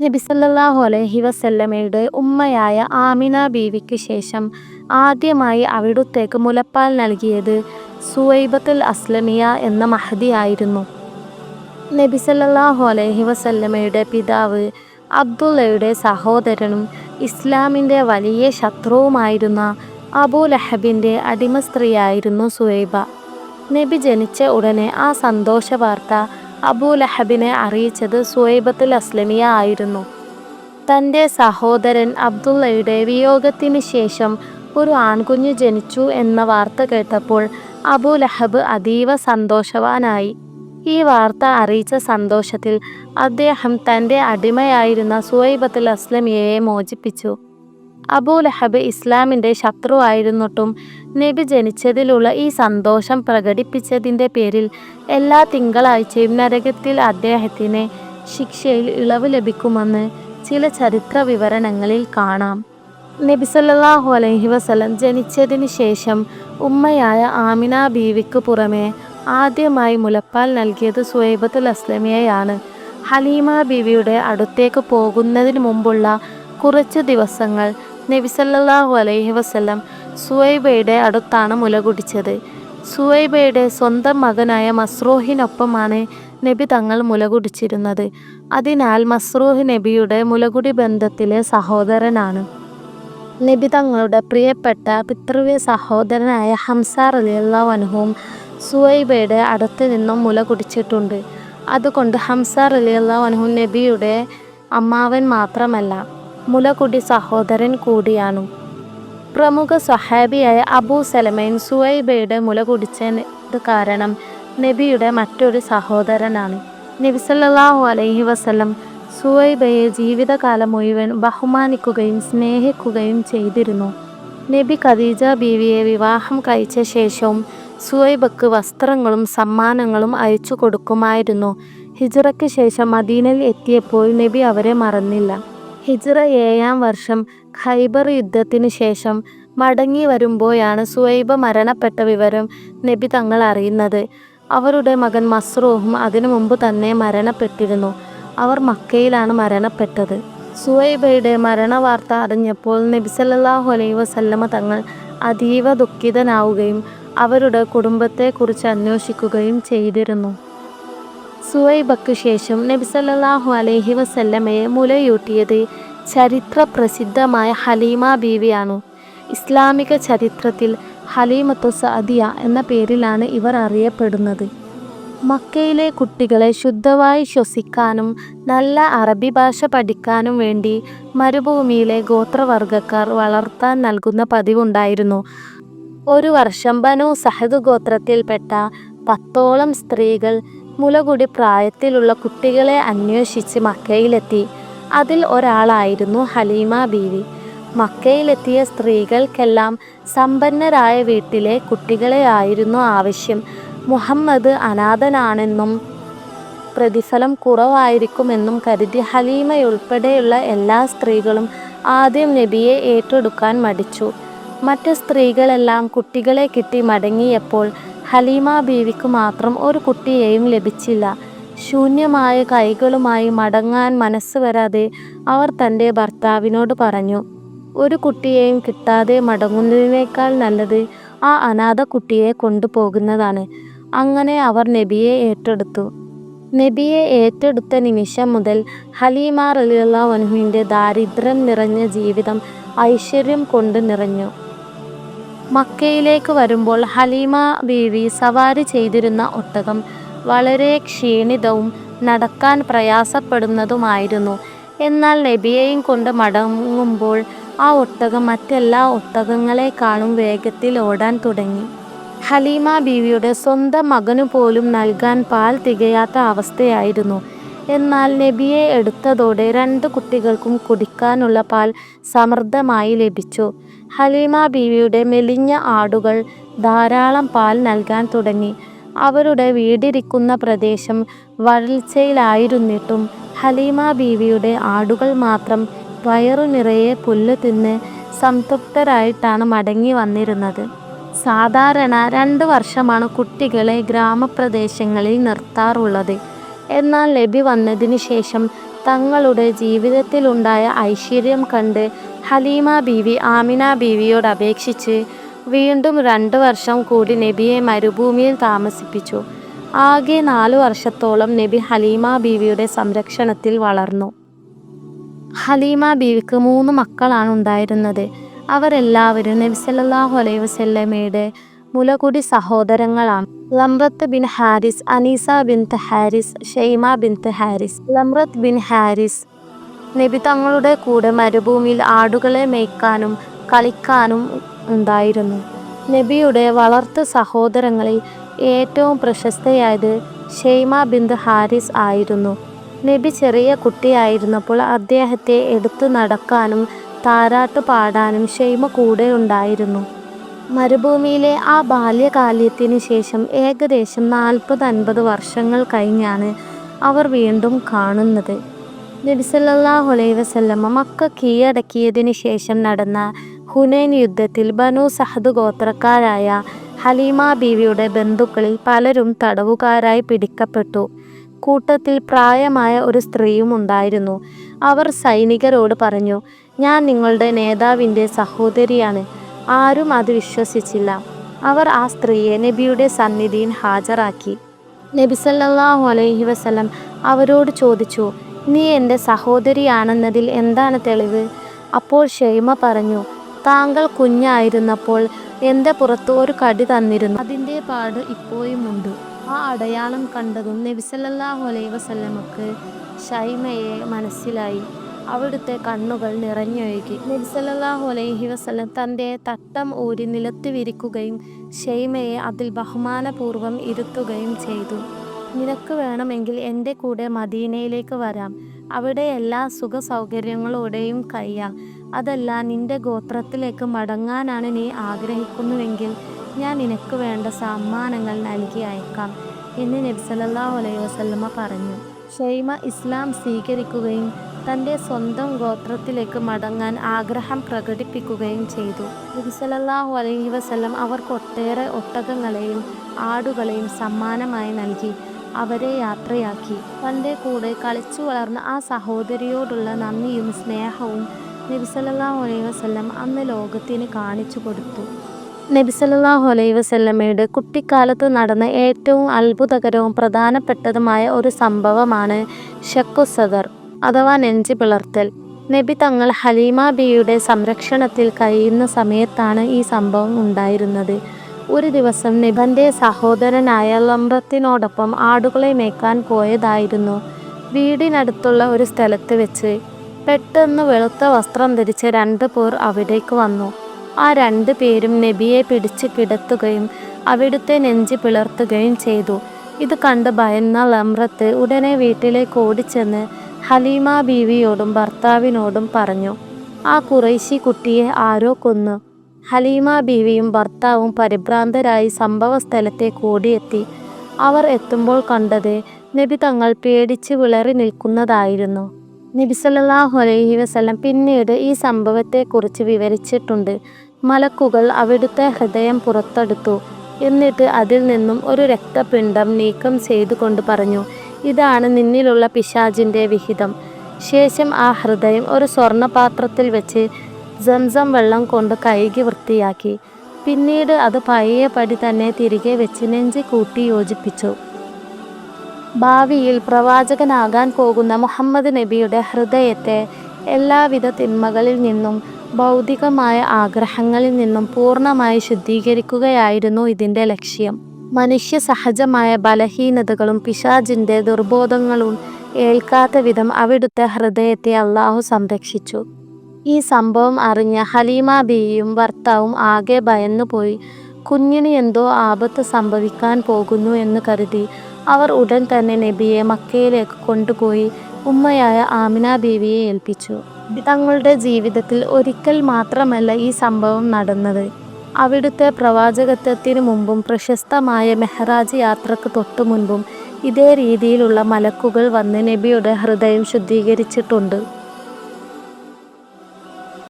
നബി സല്ലല്ലാഹു അലൈഹി വസല്ലമയുടെ ഉമ്മയായ ആമിന ബീവിക്ക് ശേഷം ആദ്യമായി അവിടുത്തേക്ക് മുലപ്പാൽ നൽകിയത് സുവൈബത്തുൽ അസ്ലമിയ എന്ന മഹദിയായിരുന്നു നബി സല്ലല്ലാഹു അലൈഹി വസല്ലമയുടെ പിതാവ് അബ്ദുള്ളയുടെ സഹോദരനും ഇസ്ലാമിന്റെ വലിയ ശത്രുവുമായിരുന്ന അബൂ ലഹബിന്റെ അടിമ സ്ത്രീയായിരുന്നു സുവൈബ. നബി ജനിച്ച ഉടനെ ആ സന്തോഷ വാർത്ത അബൂ ലഹബിനെ അറിയിച്ചത് സുവൈബത്തിൽ അസ്ലമിയ ആയിരുന്നു. തന്റെ സഹോദരൻ അബ്ദുള്ളയുടെ വിയോഗത്തിന് ശേഷം ഒരു ആൺകുഞ്ഞു ജനിച്ചു എന്ന വാർത്ത കേട്ടപ്പോൾ അബൂ ലഹബ് അതീവ സന്തോഷവാനായി. ഈ വാർത്ത അറിയിച്ച സന്തോഷത്തിൽ അദ്ദേഹം തന്റെ അടിമയായിരുന്ന സുവൈബത്തിൽ അസ്ലമിയയെ മോചിപ്പിച്ചു. അബൂ ലഹബ് ഇസ്ലാമിന്റെ ശത്രുവായിരുന്നിട്ടും നബി ജനിച്ചതിലുള്ള ഈ സന്തോഷം പ്രകടിപ്പിച്ചതിന്റെ പേരിൽ എല്ലാ തിങ്കളാഴ്ചയും നരകത്തിൽ അദ്ദേഹത്തിന് ശിക്ഷയിൽ ഇളവ് ലഭിക്കുമെന്ന് ചില ചരിത്ര വിവരണങ്ങളിൽ കാണാം. നബി സല്ലാഹു അലൈഹി വസല്ലം ജനിച്ചതിന് ശേഷം ഉമ്മയായ ആമിന ബീവിക്ക് പുറമെ ആദ്യമായി മുലപ്പാൽ നൽകിയത് സുഹൈബത്തുൽ അസ്ലമിയയാണ്. ഹലീമ ബീവിയുടെ അടുത്തേക്ക് പോകുന്നതിന് മുമ്പുള്ള കുറച്ച് ദിവസങ്ങൾ നബി സല്ലല്ലാഹു അലൈഹി വസല്ലം സുവൈബയുടെ അടുത്താണ് മുല കുടിച്ചത്. സുവൈബയുടെ സ്വന്തം മകനായ മസ്രൂഹിനൊപ്പമാണ് നബി തങ്ങൾ മുല കുടിച്ചിരുന്നത്. അതിനാൽ മസ്രൂഹ് നബിയുടെ മുലകുടി ബന്ധത്തിലെ സഹോദരനാണ്. നബി തങ്ങളുടെ പ്രിയപ്പെട്ട പിതൃവ്യ സഹോദരനായ ഹംസ റളിയല്ലാഹു അൻഹുവും സുവൈബയുടെ അടുത്ത് നിന്നും മുല കുടിച്ചിട്ടുണ്ട്. അതുകൊണ്ട് ഹംസ റളിയല്ലാഹു അൻഹു നബിയുടെ അമ്മാവൻ മാത്രമല്ല മുലകുടി സഹോദരൻ കൂടിയാണ്. പ്രമുഖ സ്വഹാബിയായ അബൂ സലമൈൻ സുവൈബയുടെ മുല കുടിച്ചത് കാരണം നബിയുടെ മറ്റൊരു സഹോദരനാണ്. നബി സല്ലല്ലാഹു അലൈഹി വസല്ലം സുവൈബയെ ജീവിതകാലം മുഴുവൻ ബഹുമാനിക്കുകയും സ്നേഹിക്കുകയും ചെയ്തിരുന്നു. നബി ഖദീജ ബീവിയെ വിവാഹം കഴിച്ച ശേഷവും സുവൈബക്ക് വസ്ത്രങ്ങളും സമ്മാനങ്ങളും അയച്ചു കൊടുക്കുമായിരുന്നു ഹിജറയ്ക്ക് ശേഷം മദീനയിൽ എത്തിയപ്പോൾ നബി അവരെ മറന്നില്ല. ഹിജ്റ ഏഴാം വർഷം ഖൈബർ യുദ്ധത്തിന് ശേഷം മടങ്ങി വരുമ്പോഴാണ് സുവൈബ മരണപ്പെട്ട വിവരം നബി തങ്ങൾ അറിയുന്നത്. അവരുടെ മകൻ മസ്റൂഹും അതിനു മുമ്പ് തന്നെ മരണപ്പെട്ടിരുന്നു. അവർ മക്കയിലാണ് മരണപ്പെട്ടത്. സുവൈബയുടെ മരണവാർത്ത അറിഞ്ഞപ്പോൾ നബി സല്ലല്ലാഹു അലൈഹി വസല്ലമ തങ്ങൾ അതീവ ദുഃഖിതനാവുകയും അവരുടെ കുടുംബത്തെക്കുറിച്ച് അന്വേഷിക്കുകയും ചെയ്തിരുന്നു. സുവൈബക്ക് ശേഷം നബിസല്ലാഹു അലൈഹി വസല്ലമയെ മുലയൂട്ടിയത് ചരിത്ര പ്രസിദ്ധമായ ഹലീമ ബീവിയാണ്. ഇസ്ലാമിക ചരിത്രത്തിൽ ഹലീമത്തു സദിയ എന്ന പേരിലാണ് ഇവർ അറിയപ്പെടുന്നത്. മക്കയിലെ കുട്ടികളെ ശുദ്ധമായി ശ്വസിക്കാനും നല്ല അറബി ഭാഷ പഠിക്കാനും വേണ്ടി മരുഭൂമിയിലെ ഗോത്രവർഗക്കാർ വളർത്താൻ നൽകുന്ന പതിവുണ്ടായിരുന്നു. ഒരു വർഷം ബനു സഹദ് ഗോത്രത്തിൽപ്പെട്ട പത്തോളം സ്ത്രീകൾ മുലകുടി പ്രായത്തിലുള്ള കുട്ടികളെ അന്വേഷിച്ച് മക്കയിലെത്തി. അതിൽ ഒരാളായിരുന്നു ഹലീമ ബീവി. മക്കയിലെത്തിയ സ്ത്രീകൾക്കെല്ലാം സമ്പന്നരായ വീട്ടിലെ കുട്ടികളെയായിരുന്നു ആവശ്യം. മുഹമ്മദ് അനാഥനാണെന്നും പ്രതിഫലം കുറവായിരിക്കുമെന്നും കരുതി ഹലീമയുൾപ്പെടെയുള്ള എല്ലാ സ്ത്രീകളും ആദ്യം നബിയെ ഏറ്റെടുക്കാൻ മടിച്ചു. മറ്റ് സ്ത്രീകളെല്ലാം കുട്ടികളെ കിട്ടി മടങ്ങിയപ്പോൾ ഹലീമ ബീവിക്ക് മാത്രം ഒരു കുട്ടിയെയും ലഭിച്ചില്ല. ശൂന്യമായ കൈകളുമായി മടങ്ങാൻ മനസ്സ് വരാതെ അവർ തന്റെ ഭർത്താവിനോട് പറഞ്ഞു ഒരു കുട്ടിയെയും കിട്ടാതെ മടങ്ങുന്നതിനേക്കാൾ നല്ലത് ആ അനാഥ കുട്ടിയെ കൊണ്ടുപോകുന്നതാണ് അങ്ങനെ അവർ നബിയെ ഏറ്റെടുത്തു. നബിയെ ഏറ്റെടുത്ത നിമിഷം മുതൽ ഹലീമ റലിയുള്ള വൻഹുവിന്റെ ദാരിദ്ര്യം നിറഞ്ഞ ജീവിതം ഐശ്വര്യം കൊണ്ട് നിറഞ്ഞു. മക്കയിലേക്ക് വരുമ്പോൾ ഹലീമ ബീവി സവാരി ചെയ്തിരുന്ന ഒട്ടകം വളരെ ക്ഷീണിതവും നടക്കാൻ പ്രയാസപ്പെടുന്നതുമായിരുന്നു. എന്നാൽ നബിയെയും കൊണ്ട് മടങ്ങുമ്പോൾ ആ ഒട്ടകം മറ്റെല്ലാ ഒട്ടകങ്ങളെക്കാളും വേഗത്തിൽ ഓടാൻ തുടങ്ങി. ഹലീമ ബീവിയുടെ സ്വന്തം മകനു പോലും നൽകാൻ പാൽ തികയാത്ത അവസ്ഥയായിരുന്നു. എന്നാൽ നബിയെ എടുത്തതോടെ രണ്ട് കുട്ടികൾക്കും കുടിക്കാനുള്ള പാൽ സമൃദ്ധമായി ലഭിച്ചു. ഹലീമ ബീവിയുടെ മെലിഞ്ഞ ആടുകൾ ധാരാളം പാൽ നൽകാൻ തുടങ്ങി. അവരുടെ വീടിരിക്കുന്ന പ്രദേശം വരൾച്ചയിലായിരുന്നിട്ടും ഹലീമ ബീവിയുടെ ആടുകൾ മാത്രം വയറു നിറയെ പുല്ല് തിന്ന് സംതൃപ്തരായിട്ടാണ് മടങ്ങി വന്നിരുന്നത്. സാധാരണ രണ്ട് വർഷമാണ് കുട്ടികളെ ഗ്രാമപ്രദേശങ്ങളിൽ നിർത്താറുള്ളത്. എന്നാൽ ലഭി വന്നതിന് ശേഷം തങ്ങളുടെ ജീവിതത്തിലുണ്ടായ ഐശ്വര്യം കണ്ട് ഹലീമ ബീവി ആമിന ബീവിയോട് അപേക്ഷിച്ച് വീണ്ടും രണ്ട് വർഷം കൂടി നബിയെ മരുഭൂമിയിൽ താമസിപ്പിച്ചു. ആകെ നാലു വർഷത്തോളം നബി ഹലീമ ബീവിയുടെ സംരക്ഷണത്തിൽ വളർന്നു. ഹലീമ ബീവിക്ക് മൂന്ന് മക്കളാണ് ഉണ്ടായിരുന്നത്. അവരെല്ലാവരും നബി സല്ലാഹു അലൈഹി വസല്ലമയുടെ മുലകുടി സഹോദരങ്ങളാണ്. Lamrath bin Haris Anisa bin Haris Shaima bin Haris Lamrath bin Haris നബി തങ്ങളുടെ കൂടെ മരുഭൂമിയിൽ ആടുകളെ മേയ്ക്കാനും കളിക്കാനും ഉണ്ടായിരുന്നു. നബിയുടെ വളർത്തു സഹോദരങ്ങളിൽ ഏറ്റവും പ്രശസ്തയായത് ഷെയ്മ ബിന്ദ് ഹാരിസ് ആയിരുന്നു. നബി ചെറിയ കുട്ടിയായിരുന്നപ്പോൾ അദ്ദേഹത്തെ എടുത്തു നടക്കാനും താരാട്ട് പാടാനും ഷെയ്മ കൂടെ ഉണ്ടായിരുന്നു. മരുഭൂമിയിലെ ആ ബാല്യകാലത്തിന് ശേഷം ഏകദേശം നാൽപ്പത് അൻപത് വർഷങ്ങൾ കഴിഞ്ഞാണ് അവർ വീണ്ടും കാണുന്നത്. നബി സല്ലല്ലാഹു അലൈഹി വസല്ലമ മക്ക കീഴടക്കിയതിന് ശേഷം നടന്ന ഹുനൈൻ യുദ്ധത്തിൽ ബനു സഹദ് ഗോത്രക്കാരായ ഹലീമ ബീവിയുടെ ബന്ധുക്കളിൽ പലരും തടവുകാരായി പിടിക്കപ്പെട്ടു. കൂട്ടത്തിൽ പ്രായമായ ഒരു സ്ത്രീയും ഉണ്ടായിരുന്നു. അവർ സൈനികരോട് പറഞ്ഞു ഞാൻ നിങ്ങളുടെ നേതാവിന്റെ സഹോദരിയാണ്. ആരും അത് വിശ്വസിച്ചില്ല. അവർ ആ സ്ത്രീയെ നബിയുടെ സന്നിധിയിൽ ഹാജരാക്കി. നബി സല്ലല്ലാഹു അലൈഹി വസല്ലം അവരോട് ചോദിച്ചു നീ എന്റെ സഹോദരിയാണെന്നതിൽ എന്താണ് തെളിവ്? അപ്പോൾ ഷെയ്മ പറഞ്ഞു താങ്കൾ കുഞ്ഞായിരുന്നപ്പോൾ എന്റെ പുറത്ത് ഒരു കടി തന്നിരുന്നു. അതിന്റെ പാട് ഇപ്പോഴുമുണ്ട് ആ അടയാളം കണ്ടതും നബിസല്ലാഹു അലൈ വസല്ലമക്ക് ഷൈമയെ മനസ്സിലായി. അവിടുത്തെ കണ്ണുകൾ നിറഞ്ഞൊഴുകി. നബിസല്ലാഹു അലൈഹി വസല്ലം തന്റെ തട്ടം ഊരി നിലത്ത് വിരിക്കുകയും ഷെയ്മയെ അതിൽ ബഹുമാനപൂർവം ഇരുത്തുകയും ചെയ്തു. നിനക്ക് വേണമെങ്കിൽ എന്റെ കൂടെ മദീനയിലേക്ക് വരാം. അവിടെ എല്ലാ സുഖ സൗകര്യങ്ങളോടെയും കഴിയാം. അതല്ല നിന്റെ ഗോത്രത്തിലേക്ക് മടങ്ങാനാണ് നീ ആഗ്രഹിക്കുന്നുവെങ്കിൽ ഞാൻ നിനക്ക് വേണ്ട സമ്മാനങ്ങൾ നൽകി അയക്കാം എന്ന് നബി സല്ലല്ലാഹു അലൈഹി വസല്ലമ പറഞ്ഞു. ഷെയ്മ ഇസ്ലാം സ്വീകരിക്കുകയും തന്റെ സ്വന്തം ഗോത്രത്തിലേക്ക് മടങ്ങാൻ ആഗ്രഹം പ്രകടിപ്പിക്കുകയും ചെയ്തു. നബ്സലല്ലാഹു അലൈഹി വസല്ലം അവർക്ക് ഒട്ടേറെ ഒട്ടകങ്ങളെയും ആടുകളെയും സമ്മാനമായി നൽകി. അവരെ യാത്രയാക്കി. തന്റെ കൂടെ കളിച്ചു വളർന്ന ആ സഹോദരിയോടുള്ള നന്ദിയും സ്നേഹവും നബി സല്ലല്ലാഹു അലൈഹി വസല്ലം അന്ന് ലോകത്തിന് കാണിച്ചു കൊടുത്തു. നബി സല്ലല്ലാഹു അലൈഹി വസല്ലമയുടെ കുട്ടിക്കാലത്ത് നടന്ന ഏറ്റവും അത്ഭുതകരവും പ്രധാനപ്പെട്ടതുമായ ഒരു സംഭവമാണ് ഷക്കു സദർ അഥവാ നെഞ്ചി പിളർത്തൽ. നബി തങ്ങൾ ഹലീമ ബിയുടെ സംരക്ഷണത്തിൽ കഴിയുന്ന സമയത്താണ് ഈ സംഭവം ഉണ്ടായിരുന്നത്. ഒരു ദിവസം നിബന്റെ സഹോദരനായ ലംബത്തിനോടൊപ്പം ആടുകളെ മേക്കാൻ പോയതായിരുന്നു. വീടിനടുത്തുള്ള ഒരു സ്ഥലത്ത് വെച്ച് പെട്ടെന്ന് വെളുത്ത വസ്ത്രം ധരിച്ച രണ്ട് പേർ അവിടേക്ക് വന്നു. ആ രണ്ട് പേരും നബിയെ പിടിച്ച് കിടത്തുകയും അവിടുത്തെ നെഞ്ചി പിളർത്തുകയും ചെയ്തു. ഇത് കണ്ട് ഭയന്ന ലംറത്ത് ഉടനെ വീട്ടിലേക്ക് ഓടിച്ചെന്ന് ഹലീമ ബീവിയോടും ഭർത്താവിനോടും പറഞ്ഞു. ആ കുറേശി കുട്ടിയെ ആരോ കൊന്നു. ഹലീമ ബീവിയും ഭർത്താവും പരിഭ്രാന്തരായി സംഭവ സ്ഥലത്തേക്ക് അവർ എത്തുമ്പോൾ കണ്ടത് നബി തങ്ങൾ പേടിച്ച് വിളറി നിൽക്കുന്നതായിരുന്നു. നബി സല്ലല്ലാഹു അലൈഹി വസല്ലം പിന്നീട് ഈ സംഭവത്തെക്കുറിച്ച് വിവരിച്ചിട്ടുണ്ട്. മലക്കുകൾ അവിടുത്തെ ഹൃദയം പുറത്തെടുത്തു. എന്നിട്ട് അതിൽ നിന്നും ഒരു രക്തപിണ്ഡം നീക്കം ചെയ്തുകൊണ്ട് പറഞ്ഞു ഇതാണ് നിന്നിലുള്ള പിശാചിന്റെ വിഹിതം. ശേഷം ആ ഹൃദയം ഒരു സ്വർണപാത്രത്തിൽ വെച്ച് സംസം വെള്ളം കൊണ്ട് കഴുകി വൃത്തിയാക്കി. പിന്നീട് അത് പഴയ പടി തന്നെ തിരികെ വെച്ച് നെഞ്ചി കൂട്ടി യോജിപ്പിച്ചു. ഭാവിയിൽ പ്രവാചകനാകാൻ പോകുന്ന മുഹമ്മദ് നബിയുടെ ഹൃദയത്തെ എല്ലാവിധ തിന്മകളിൽ നിന്നും ഭൗതികമായ ആഗ്രഹങ്ങളിൽ നിന്നും പൂർണമായി ശുദ്ധീകരിക്കുകയായിരുന്നു ഇതിന്റെ ലക്ഷ്യം. മനുഷ്യ സഹജമായ ബലഹീനതകളും പിശാചിന്റെ ദുർബോധങ്ങളും ഏൽക്കാത്ത വിധം അവിടുത്തെ ഹൃദയത്തെ അള്ളാഹു സംരക്ഷിച്ചു. ഈ സംഭവം അറിഞ്ഞ ഹലീമ ബിയും ഭർത്താവും ആകെ ഭയന്നുപോയി കുഞ്ഞിന് എന്തോ ആപത്ത് സംഭവിക്കാൻ പോകുന്നു എന്ന് കരുതി അവർ ഉടൻ തന്നെ നബിയെ മക്കയിലേക്ക് കൊണ്ടുപോയി ഉമ്മയായ ആമിന ബീവിയെ ഏൽപ്പിച്ചു. തങ്ങളുടെ ജീവിതത്തിൽ ഒരിക്കൽ മാത്രമല്ല ഈ സംഭവം നടന്നത്. അവിടുത്തെ പ്രവാചകത്വത്തിന് മുമ്പും പ്രശസ്തമായ മെഹ്റാജ് യാത്രയ്ക്ക് തൊട്ടു മുൻപും ഇതേ രീതിയിലുള്ള മലക്കുകൾ വന്ന് നബിയുടെ ഹൃദയം ശുദ്ധീകരിച്ചിട്ടുണ്ട്.